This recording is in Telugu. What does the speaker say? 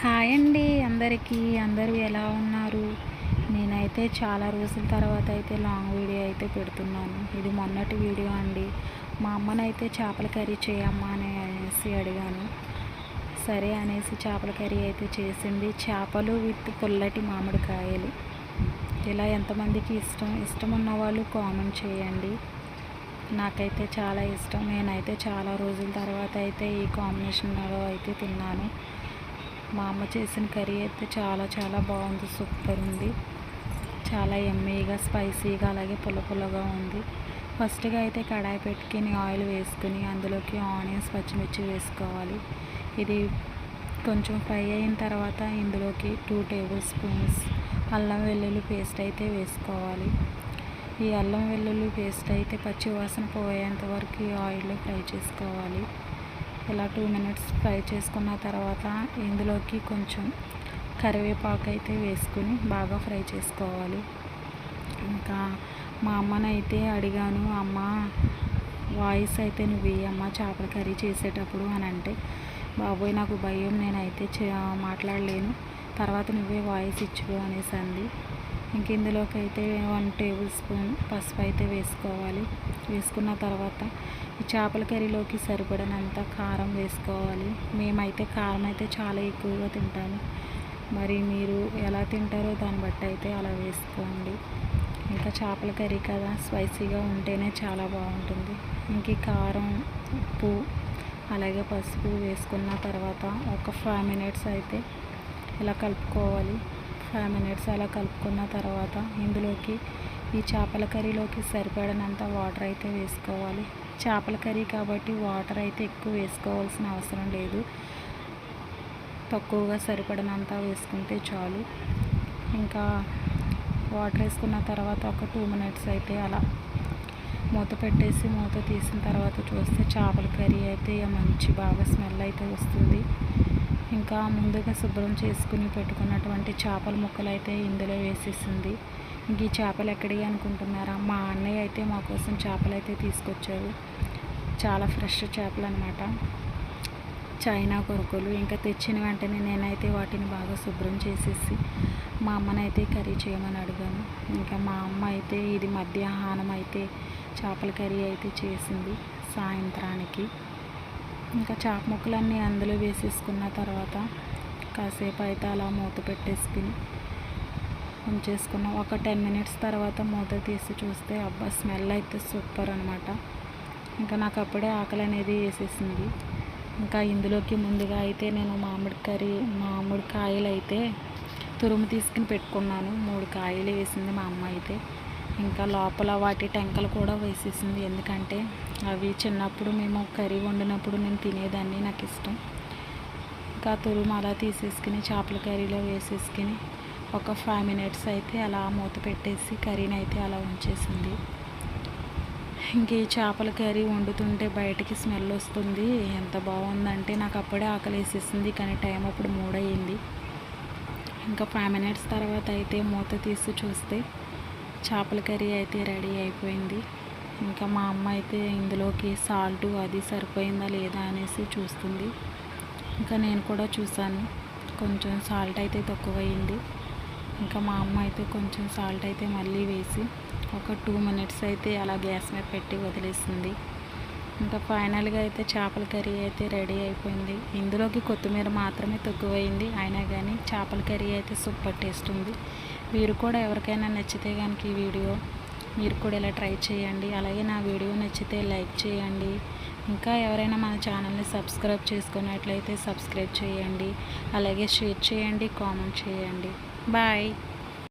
హాయ్ అండి అందరికీ. అందరూ ఎలా ఉన్నారు? నేనైతే చాలా రోజుల తర్వాత అయితే లాంగ్ వీడియో అయితే పెడుతున్నాను. ఇది మొన్నటి వీడియో అండి. మా అమ్మనైతే చేపల కర్రీ చేయమ్మా అని అనేసి అడిగాను. సరే అనేసి చేపల కర్రీ అయితే చేసింది. చేపలు విత్ పుల్లటి మామిడికాయలు. ఇలా ఎంతమందికి ఇష్టం ఇష్టం ఉన్న వాళ్ళు కామెంట్ చేయండి. నాకైతే చాలా ఇష్టం. నేనైతే చాలా రోజుల తర్వాత అయితే ఈ కాంబినేషన్లో అయితే తిన్నాను. మా అమ్మ చేసిన కర్రీ అయితే చాలా చాలా బాగుంది. సూపర్ ఉంది. చాలా ఎమ్మీగా స్పైసీగా అలాగే పుల్ల పుల్లగా ఉంది. ఫస్ట్గా అయితే కడాయి పెట్టుకుని ఆయిల్ వేసుకుని అందులోకి ఆనియన్స్ పచ్చిమిర్చి వేసుకోవాలి. ఇది కొంచెం ఫ్రై అయిన తర్వాత ఇందులోకి టూ టేబుల్ స్పూన్స్ అల్లం వెల్లుల్లి పేస్ట్ అయితే వేసుకోవాలి. ఈ అల్లం వెల్లుల్లి పేస్ట్ అయితే పచ్చివాసన పోయేంత వరకు ఈ ఆయిల్లో ఫ్రై చేసుకోవాలి. ఇలా టూ మినిట్స్ ఫ్రై చేసుకున్న తర్వాత ఇందులోకి కొంచెం కరివేపాకు అయితే వేసుకుని బాగా ఫ్రై చేసుకోవాలి. ఇంకా మా అమ్మనైతే అడిగాను అమ్మ వాయిస్ అయితే నువ్వు అమ్మ చేపల కర్రీ చేసేటప్పుడు అని అంటే బాబోయ్ నాకు భయం నేనైతే మాట్లాడలేను. తర్వాత నువ్వే వాయిస్ ఇచ్చు అనేసి అంది ఇంక ఇందులోకి అయితే వన్ టేబుల్ స్పూన్ పసుపు అయితే వేసుకోవాలి. వేసుకున్న తర్వాత ఈ చేపల కర్రీలోకి సరిపడినంత కారం వేసుకోవాలి. మేమైతే కారం అయితే చాలా ఎక్కువగా తింటాము. మరి మీరు ఎలా తింటారో దాన్ని బట్టి అయితే అలా వేసుకోండి. ఇంకా చేపల కర్రీ కదా స్పైసీగా ఉంటేనే చాలా బాగుంటుంది. ఇంక కారం ఉప్పు అలాగే పసుపు వేసుకున్న తర్వాత ఒక ఫైవ్ మినిట్స్ అయితే ఇలా కలుపుకోవాలి. ఫైవ్ మినిట్స్ అలా కలుపుకున్న తర్వాత ఇందులోకి ఈ చేపల కర్రీలోకి సరిపడినంత వాటర్ అయితే వేసుకోవాలి. చేపల కర్రీ కాబట్టి వాటర్ అయితే ఎక్కువ వేసుకోవాల్సిన అవసరం లేదు. తక్కువగా సరిపడినంత వేసుకుంటే చాలు. ఇంకా వాటర్ వేసుకున్న తర్వాత ఒక టూ మినిట్స్ అయితే అలా మూత పెట్టేసి మూత తీసిన తర్వాత చూస్తే చేపల కర్రీ అయితే మంచి బాగా స్మెల్ అయితే వస్తుంది. ఇంకా ముందుగా శుభ్రం చేసుకుని పెట్టుకున్నటువంటి చేపల ముక్కలు అయితే ఇందులో వేసేసింది. ఇంక ఈ చేపలు ఎక్కడి అనుకుంటున్నారా? మా అన్నయ్య అయితే మా కోసం చేపలు అయితే తీసుకొచ్చారు. చాలా ఫ్రెష్ చేపలు అనమాట చైనా కొరకులు ఇంకా తెచ్చిన వెంటనే నేనైతే వాటిని బాగా శుభ్రం చేసేసి మా అమ్మనైతే కర్రీ చేయమని అడిగాను. ఇంకా మా అమ్మ అయితే ఇది మధ్యాహ్నం అయితే చేపల కర్రీ అయితే చేసింది సాయంత్రానికి. ఇంకా చాప ముక్కలన్నీ అందులో వేసేసుకున్న తర్వాత కాసేపు అయితే అలా మూత పెట్టేసుకుని ఉంచేసుకున్నాం. ఒక టెన్ మినిట్స్ తర్వాత మూత తీసి చూస్తే అబ్బా స్మెల్ అయితే సూపర్ అనమాట ఇంకా నాకు అప్పుడే ఆకలి అనేది వేసేసింది. ఇంకా ఇందులోకి ముందుగా అయితే నేను మామిడి కర్రీ మామిడి కాయలు అయితే తురుము తీసుకుని పెట్టుకున్నాను. మూడు కాయలు వేసింది మా అమ్మ అయితే. ఇంకా లోపల వాటి టెంకలు కూడా వేసేసింది. ఎందుకంటే అవి చిన్నప్పుడు మేము కర్రీ వండినప్పుడు నేను తినేదాన్ని నాకు ఇష్టం ఇంకా తురుము అలా తీసేసుకుని చేపల కర్రీలో వేసేసుకుని ఒక ఫైవ్ మినిట్స్ అయితే అలా మూత పెట్టేసి కర్రీని అయితే అలా ఉంచేసింది. ఇంక ఈ చేపల కర్రీ వండుతుంటే బయటికి స్మెల్ వస్తుంది. ఎంత బాగుందంటే నాకు అప్పుడే ఆకలి వేసేసింది కానీ టైం అప్పుడు మూడయింది. ఇంకా ఫైవ్ మినిట్స్ తర్వాత అయితే మూత తీసి చూస్తే చేపల కర్రీ అయితే రెడీ అయిపోయింది. ఇంకా మా అమ్మ అయితే ఇందులోకి సాల్ట్ అది సరిపోయిందా లేదా అనేసి చూస్తుంది. ఇంకా నేను కూడా చూసాను కొంచెం సాల్ట్ అయితే తక్కువయింది. ఇంకా మా అమ్మ అయితే కొంచెం సాల్ట్ అయితే మళ్ళీ వేసి ఒక టూ మినిట్స్ అయితే అలా గ్యాస్ మీద పెట్టి వదిలేసింది. ఇంకా ఫైనల్గా అయితే చేపల కర్రీ అయితే రెడీ అయిపోయింది. ఇందులోకి కొత్తిమీర మాత్రమే తక్కువైంది అయినా కానీ చేపల కర్రీ అయితే సూపర్ టేస్ట్ ఉంది. మీరు కూడా ఎవరికైనా నచ్చితే కనుక ఈ వీడియో మీరు కూడా ఇలా ట్రై చేయండి. అలాగే నా వీడియో నచ్చితే లైక్ చేయండి. ఇంకా ఎవరైనా మన ఛానల్ని సబ్స్క్రైబ్ చేసుకున్నట్లయితే సబ్స్క్రైబ్ చేయండి. అలాగే షేర్ చేయండి కామెంట్ చేయండి. బాయ్.